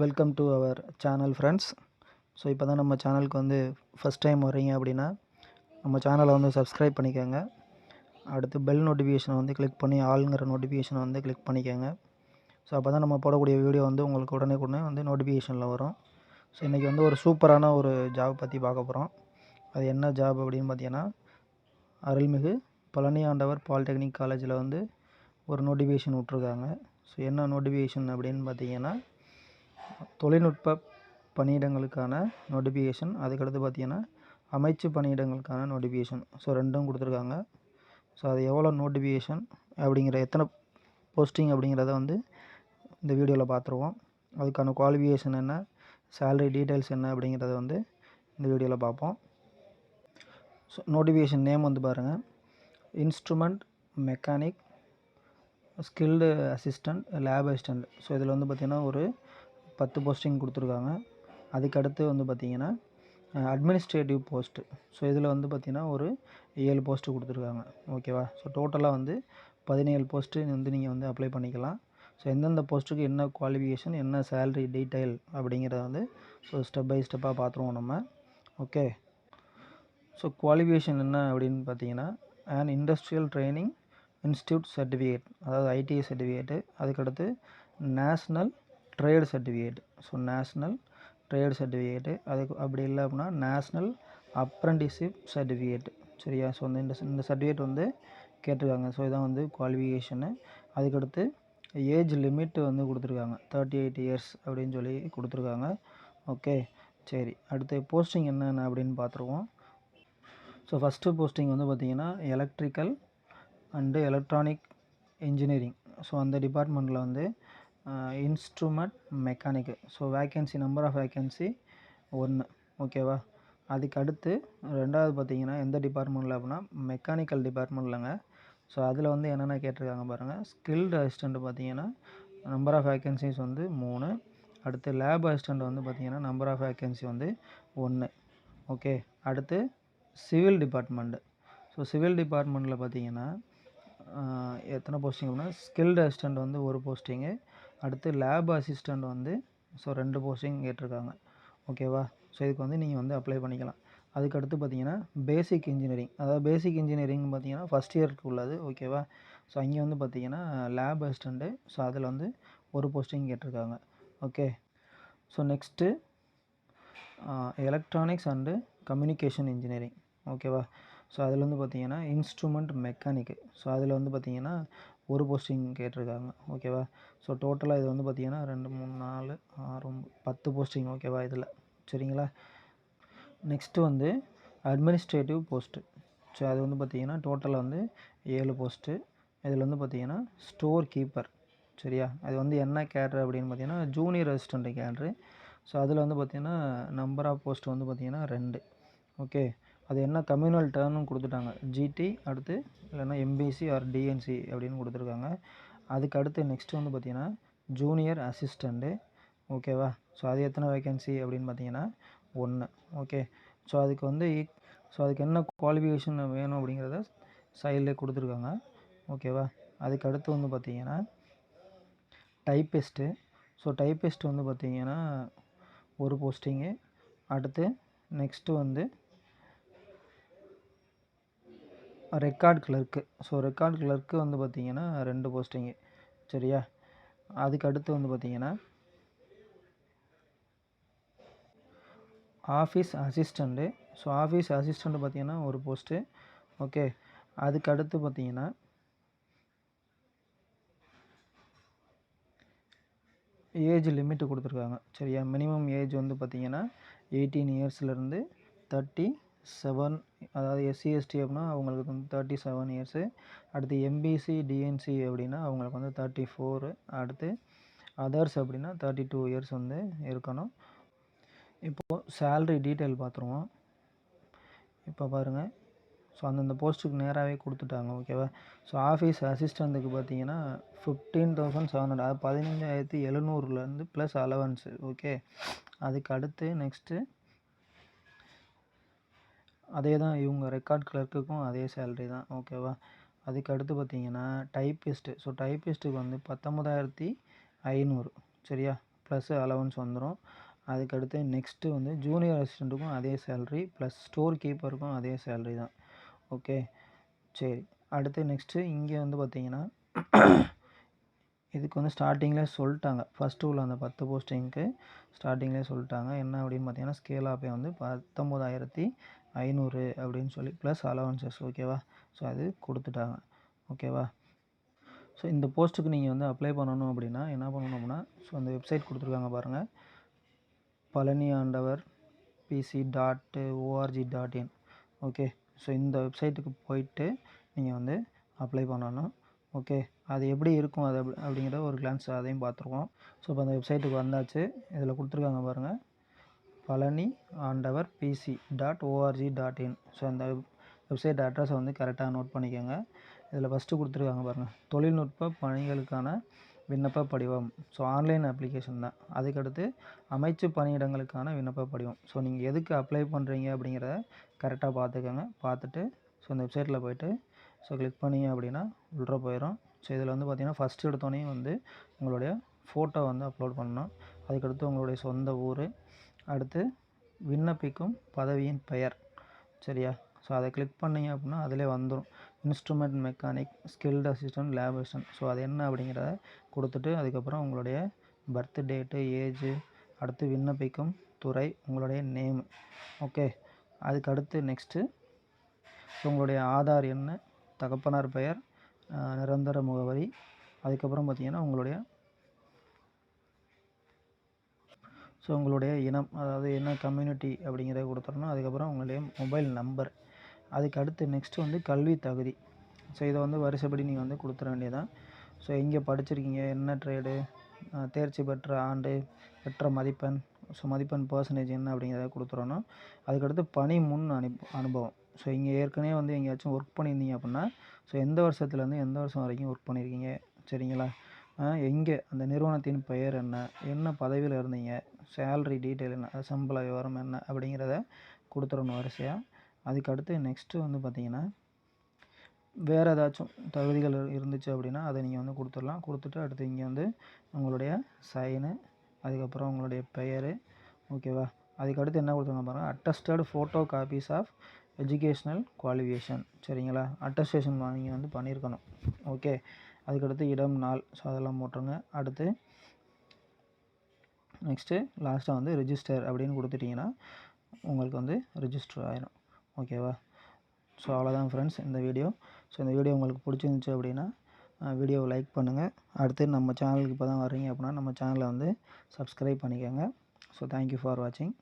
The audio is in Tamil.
Welcome to our channel friends so இப்போ தான் நம்ம சேனலுக்கு வந்து ஃபஸ்ட் டைம் வர்றீங்க அப்படின்னா நம்ம சேனலை வந்து சப்ஸ்கிரைப் பண்ணிக்கோங்க. அடுத்து பெல் நோட்டிஃபிகேஷனை வந்து கிளிக் பண்ணி ஆளுங்கிற நோட்டிஃபிகேஷனை வந்து கிளிக் பண்ணிக்கோங்க. ஸோ அப்போ தான் நம்ம போடக்கூடிய வீடியோ வந்து உங்களுக்கு உடனே உடனே வந்து நோட்டிஃபிகேஷனில் வரும். ஸோ இன்றைக்கி வந்து ஒரு சூப்பரான ஒரு ஜாப் பற்றி பார்க்க போகிறோம் அது என்ன ஜாப் அப்படின்னு பார்த்தீங்கன்னா அருள்மிகு பழனி ஆண்டவர் பாலிடெக்னிக் காலேஜில் வந்து ஒரு நோட்டிஃபிகேஷன் விட்ருக்காங்க ஸோ என்ன நோட்டிஃபிகேஷன் அப்படின்னு பார்த்தீங்கன்னா தொழில்நுட்ப பணியிடங்களுக்கான நோட்டிஃபிகேஷன் அதுக்கடுத்து பார்த்தீங்கன்னா அமைச்சு பணியிடங்களுக்கான நோட்டிஃபிகேஷன் ஸோ ரெண்டும் கொடுத்துருக்காங்க. ஸோ அது எவ்வளோ நோட்டிஃபிகேஷன் அப்படிங்கிற எத்தனை போஸ்டிங் அப்படிங்கிறத வந்து இந்த வீடியோவில் பார்த்துருவோம். அதுக்கான குவாலிஃபிகேஷன் என்ன சேலரி டீட்டெயில்ஸ் என்ன அப்படிங்கிறத வந்து இந்த வீடியோவில் பார்ப்போம். ஸோ நோட்டிஃபிகேஷன் நேம் வந்து பாருங்கள் instrument mechanic skilled assistant lab assistant so இதில் வந்து பார்த்திங்கன்னா ஒரு பத்து போஸ்டிங் கொடுத்துருக்காங்க. அதுக்கடுத்து வந்து பார்த்திங்கன்னா அட்மினிஸ்ட்ரேட்டிவ் போஸ்ட்டு ஸோ இதில் வந்து பார்த்திங்கன்னா ஒரு ஏழு போஸ்ட்டு கொடுத்துருக்காங்க. ஓகேவா ஸோ டோட்டலாக வந்து பதினேழு போஸ்ட்டு வந்து நீங்கள் வந்து அப்ளை பண்ணிக்கலாம். ஸோ எந்தெந்த போஸ்ட்டுக்கு என்ன குவாலிஃபிகேஷன் என்ன சேல்ரி டீட்டெயில் அப்படிங்கிறத வந்து ஸோ ஸ்டெப் பை ஸ்டெப்பாக பார்த்துருவோம் நம்ம. ஓகே ஸோ குவாலிஃபிகேஷன் என்ன அப்படின்னு பார்த்தீங்கன்னா and industrial training institute certificate அதாவது ஐடிஐ சர்டிஃபிகேட்டு அதுக்கடுத்து national trade certificate so national trade certificate. அதுக்கு அப்படி இல்லை அப்படின்னா நேஷ்னல் அப்ரண்டிஷிப் சர்டிஃபிகேட் சரியா? ஸோ வந்து இந்த இந்த சர்டிஃபிகேட் வந்து கேட்டிருக்காங்க. ஸோ இதான் வந்து குவாலிஃபிகேஷனு அதுக்கடுத்து ஏஜ் லிமிட் வந்து கொடுத்துருக்காங்க. தேர்ட்டி எயிட் இயர்ஸ் அப்படின்னு சொல்லி கொடுத்துருக்காங்க. ஓகே சரி. அடுத்து போஸ்டிங் என்னென்ன அப்படின்னு பார்த்துருவோம். ஸோ ஃபஸ்ட்டு போஸ்டிங் வந்து பார்த்திங்கன்னா electrical and electronic engineering so அந்த டிபார்ட்மெண்ட்டில் வந்து instrument mechanic so vacancy number of vacancy ஒன்று ஓகேவா அதுக்கு அடுத்து ரெண்டாவது பார்த்தீங்கன்னா எந்த டிபார்ட்மெண்ட்டில் அப்படின்னா மெக்கானிக்கல் டிபார்ட்மெண்ட்லங்க ஸோ அதில் வந்து என்னென்ன கேட்டிருக்காங்க பாருங்கள் ஸ்கில்டு அசிஸ்டண்ட் பார்த்தீங்கன்னா நம்பர் ஆஃப் வேக்கன்சிஸ் வந்து மூணு. அடுத்து லேப் அசிஸ்டண்ட் வந்து பார்த்திங்கன்னா நம்பர் ஆஃப் வேக்கன்சி வந்து ஒன்று ஓகே அடுத்து சிவில் டிபார்ட்மெண்ட்டு ஸோ சிவில் டிபார்ட்மெண்ட்டில் பார்த்தீங்கன்னா எத்தனை போஸ்டிங் அப்படின்னா ஸ்கில்டு அசிஸ்டண்ட் வந்து ஒரு போஸ்டிங்கு அடுத்து லேப் அசிஸ்டண்ட் வந்து ஸோ ரெண்டு போஸ்டிங் கேட்டிருக்காங்க. ஓகேவா ஸோ இதுக்கு வந்து நீங்கள் வந்து அப்ளை பண்ணிக்கலாம். அதுக்கடுத்து பார்த்தீங்கன்னா பேசிக் இன்ஜினியரிங் அதாவது பேசிக் இன்ஜினியரிங் பார்த்தீங்கன்னா ஃபஸ்ட் இயருக்கு உள்ளது. ஓகேவா ஸோ அங்கே வந்து பார்த்தீங்கன்னா லேப் அசிஸ்டண்ட்டு ஸோ அதில் வந்து ஒரு போஸ்டிங் கேட்டிருக்காங்க. Okay so next electronics and communication engineering ஓகேவா ஸோ அதில் வந்து பார்த்தீங்கன்னா இன்ஸ்ட்ருமெண்ட் மெக்கானிக்கு ஸோ அதில் வந்து பார்த்தீங்கன்னா ஒரு போஸ்டிங் கேட்டிருக்காங்க. ஓகேவா ஸோ டோட்டலாக இது வந்து பார்த்திங்கன்னா ரெண்டு மூணு நாலு ஆறு பத்து போஸ்டிங் ஓகேவா இதில். சரிங்களா? நெக்ஸ்ட்டு வந்து அட்மினிஸ்ட்ரேட்டிவ் போஸ்ட்டு ஸோ அது வந்து பார்த்திங்கன்னா டோட்டலாக வந்து ஏழு போஸ்ட்டு இதில் வந்து பார்த்திங்கன்னா ஸ்டோர் கீப்பர் சரியா? அது வந்து என்ன கேட்ரு அப்படின்னு பார்த்தீங்கன்னா ஜூனியர் அசிஸ்டண்ட்டு கேட்ரு. ஸோ அதில் வந்து பார்த்திங்கன்னா நம்பர் ஆஃப் போஸ்ட் வந்து பார்த்திங்கன்னா ரெண்டு. ஓகே அது என்ன கம்யூனல் டேர்னும் கொடுத்துட்டாங்க. ஜிடி அடுத்து இல்லைன்னா எம்பிசி ஆர் டிஎன்சி அப்படின்னு கொடுத்துருக்காங்க. அதுக்கு அடுத்து நெக்ஸ்ட் வந்து பார்த்திங்கன்னா ஜூனியர் அசிஸ்டண்ட்டு ஓகேவா ஸோ அது எத்தனை வேக்கன்சி அப்படின்னு பார்த்தீங்கன்னா ஒன்று ஓகே ஸோ அதுக்கு வந்து ஸோ அதுக்கு என்ன குவாலிஃபிகேஷன் வேணும் அப்படிங்கிறத சைடில் கொடுத்துருக்காங்க ஓகேவா அதுக்கு அடுத்து வந்து பார்த்திங்கன்னா டைப்பிஸ்ட்டு ஸோ டைப்பிஸ்ட் வந்து பார்த்திங்கன்னா ஒரு போஸ்டிங்கு அடுத்து நெக்ஸ்ட்டு வந்து record clerk so record clerk வந்து பார்த்திங்கன்னா ரெண்டு போஸ்டிங்கு சரியா? அதுக்கு அடுத்து வந்து பார்த்திங்கன்னா office assistant so office assistant பார்த்திங்கன்னா ஒரு போஸ்ட்டு ஓகே அதுக்கு அடுத்து பார்த்திங்கன்னா ஏஜ் லிமிட்டு கொடுத்துருக்காங்க. சரியா? மினிமம் ஏஜ் வந்து பார்த்திங்கன்னா எயிட்டீன் இயர்ஸ்லேருந்து தேர்ட்டி செவன் அதாவது எஸ்சி எஸ்டி அப்படின்னா அவங்களுக்கு வந்து தேர்ட்டி செவன் இயர்ஸு அடுத்து எம்பிசி டிஎன்சி அப்படின்னா அவங்களுக்கு வந்து தேர்ட்டி ஃபோரு அடுத்து அதர்ஸ் அப்படின்னா தேர்ட்டி டூ இயர்ஸ் வந்து இருக்கணும். இப்போது சேல்ரி டீட்டெயில் பார்த்துருவோம் இப்போ பாருங்கள் ஸோ அந்தந்த போஸ்ட்டுக்கு நேராகவே கொடுத்துட்டாங்க ஓகேவா ஸோ ஆஃபீஸ் அசிஸ்டண்ட்டுக்கு பார்த்தீங்கன்னா ஃபிஃப்டீன் தௌசண்ட் செவன் ஹண்ட்ரட் அது பதினஞ்சாயிரத்தி எழுநூறுலேருந்து ப்ளஸ் அலவன்ஸு ஓகே அதுக்கு அடுத்து நெக்ஸ்ட்டு அதே தான் இவங்க ரெக்கார்ட் கிளர்க்குக்கும் அதே சேலரி தான். ஓகேவா அதுக்கு அடுத்து பார்த்தீங்கன்னா டைப்பிஸ்ட்டு ஸோ டைப்பிஸ்ட்டுக்கு வந்து பத்தொம்பதாயிரத்தி ஐநூறு. சரியா? ப்ளஸ் அலவன்ஸ் வந்துடும் அதுக்கடுத்து நெக்ஸ்ட்டு வந்து ஜூனியர் அசிஸ்டண்ட்டுக்கும் அதே சேல்ரி ப்ளஸ் ஸ்டோர் கீப்பருக்கும் அதே சேல்ரி தான். ஓகே சரி. அடுத்து நெக்ஸ்ட்டு இங்கே வந்து பார்த்தீங்கன்னா இதுக்கு வந்து ஸ்டார்டிங்கில் சொல்லிட்டாங்க. ஃபஸ்ட்டு உள்ள அந்த பத்து போஸ்டிங்க்கு ஸ்டார்டிங்லேயே சொல்லிட்டாங்க. என்ன அப்படின்னு பார்த்தீங்கன்னா ஸ்கேல் ஆப்பே வந்து பத்தொம்போதாயிரத்தி ஐநூறு அப்படின்னு சொல்லி ப்ளஸ் அலவன்சஸ் ஓகேவா ஸோ அது கொடுத்துட்டாங்க. ஓகேவா ஸோ இந்த போஸ்ட்டுக்கு நீங்கள் வந்து அப்ளை பண்ணணும் அப்படின்னா என்ன பண்ணணும் அப்படின்னா ஸோ அந்த வெப்சைட் கொடுத்துருக்காங்க பாருங்கள் Palani Andavar PC dot org dot in okay so இந்த வெப்சைட்டுக்கு போயிட்டு நீங்கள் வந்து அப்ளை பண்ணணும். ஓகே அது எப்படி இருக்கும் அது அப்படி அப்படிங்கிற ஒரு கிளான்ஸ் அதையும் பார்த்துருக்கோம். ஸோ இப்போ அந்த வெப்சைட்டுக்கு வந்தாச்சு. இதில் கொடுத்துருக்காங்க பாருங்கள் Palani Andavar PC dot org dot in so அந்த வெப்சைட் அட்ரஸை வந்து கரெக்டாக நோட் பண்ணிக்கோங்க. இதில் ஃபஸ்ட்டு கொடுத்துருக்காங்க பாருங்கள் தொழில்நுட்ப பணிகளுக்கான விண்ணப்ப படிவம். ஸோ ஆன்லைன் அப்ளிகேஷன் தான். அதுக்கடுத்து அமைச்சு பணியிடங்களுக்கான விண்ணப்ப படிவம். ஸோ நீங்கள் எதுக்கு அப்ளை பண்ணுறீங்க அப்படிங்கிறத கரெக்டாக பார்த்துக்கோங்க. பார்த்துட்டு ஸோ இந்த வெப்சைட்டில் போயிட்டு ஸோ கிளிக் பண்ணிங்க அப்படின்னா உள்ளே போயிடும் ஸோ இதில் வந்து பார்த்திங்கன்னா ஃபஸ்ட்டு எடுத்தோடனே வந்து உங்களுடைய ஃபோட்டோ வந்து அப்லோட் பண்ணணும். அதுக்கடுத்து உங்களுடைய சொந்த ஊர் அடுத்து விண்ணப்பிக்கும் பதவியின் பெயர் சரியா? ஸோ அதை கிளிக் பண்ணிங்க அப்படின்னா அதிலே வந்துடும் instrument mechanic skilled assistant lab assistant so அது என்ன அப்படிங்கிறத கொடுத்துட்டு அதுக்கப்புறம் உங்களுடைய பர்த் டேட்டு ஏஜு அடுத்து விண்ணப்பிக்கும் துறை உங்களுடைய நேம் ஓகே அதுக்கு அடுத்து நெக்ஸ்ட்டு உங்களுடைய ஆதார் என்ன தகப்பனார் பெயர் நிரந்தர முகவரி. அதுக்கப்புறம் பார்த்திங்கன்னா உங்களுடைய ஸோ உங்களுடைய இனம் அதாவது என்ன கம்யூனிட்டி அப்படிங்கிறத கொடுத்துடணும் அதுக்கப்புறம் உங்களுடைய மொபைல் நம்பர் அதுக்கு அடுத்து நெக்ஸ்ட்டு வந்து கல்வி தகுதி. ஸோ இதை வந்து வருஷப்படி நீங்கள் வந்து கொடுத்துட வேண்டியதான் ஸோ எங்கே படிச்சிருக்கீங்க என்ன ட்ரேடு தேர்ச்சி பெற்ற ஆண்டு பெற்ற மதிப்பெண் ஸோ மதிப்பெண் பர்சன்டேஜ் என்ன அப்படிங்கிறத கொடுத்துறோன்னா அதுக்கடுத்து பணி முன் அனுப் அனுபவம். ஸோ இங்கே ஏற்கனவே வந்து எங்கேயாச்சும் ஒர்க் பண்ணியிருந்தீங்க அப்படின்னா ஸோ எந்த வருஷத்துலேருந்து எந்த வருஷம் வரைக்கும் ஒர்க் பண்ணியிருக்கீங்க? சரிங்களா? எங்கே? அந்த நிறுவனத்தின் பெயர் என்ன? என்ன பதவியில் இருந்தீங்க? சேல்ரி டீட்டெயில் என்ன? சம்பள விவரம் என்ன? அப்படிங்கிறத கொடுத்துடணும் வரிசையாக அதுக்கடுத்து நெக்ஸ்ட்டு வந்து பார்த்திங்கன்னா வேறு ஏதாச்சும் தகுதிகள் இருந்துச்சு அப்படின்னா அதை நீங்கள் வந்து கொடுத்துடலாம். கொடுத்துட்டு அடுத்து இங்கே வந்து உங்களுடைய சைனு அதுக்கப்புறம் உங்களுடைய பெயர். ஓகேவா அதுக்கடுத்து என்ன கொடுத்துருங்க பாருங்கள் attested photo copies of educational qualification சரிங்களா அட்டஸ்டேஷன் நீங்கள் வந்து பண்ணியிருக்கணும் ஓகே அதுக்கடுத்து இடம் நாள். ஸோ அதெல்லாம் போட்டுருங்க. அடுத்து நெக்ஸ்ட்டு லாஸ்ட்டாக வந்து ரிஜிஸ்டர் அப்படின்னு கொடுத்துட்டிங்கன்னா உங்களுக்கு வந்து ரிஜிஸ்டர் ஆயிரும். ஓகேவா ஸோ அவ்வளோதான் ஃப்ரெண்ட்ஸ் இந்த வீடியோ ஸோ இந்த வீடியோ உங்களுக்கு பிடிச்சிருந்துச்சி அப்படின்னா வீடியோவை லைக் பண்ணுங்கள் அடுத்து நம்ம சேனலுக்கு இப்போ தான் வர்றீங்க அப்படின்னா நம்ம சேனலை வந்து சப்ஸ்கிரைப் பண்ணிக்கோங்க. ஸோ தேங்க்யூ ஃபார் வாட்சிங்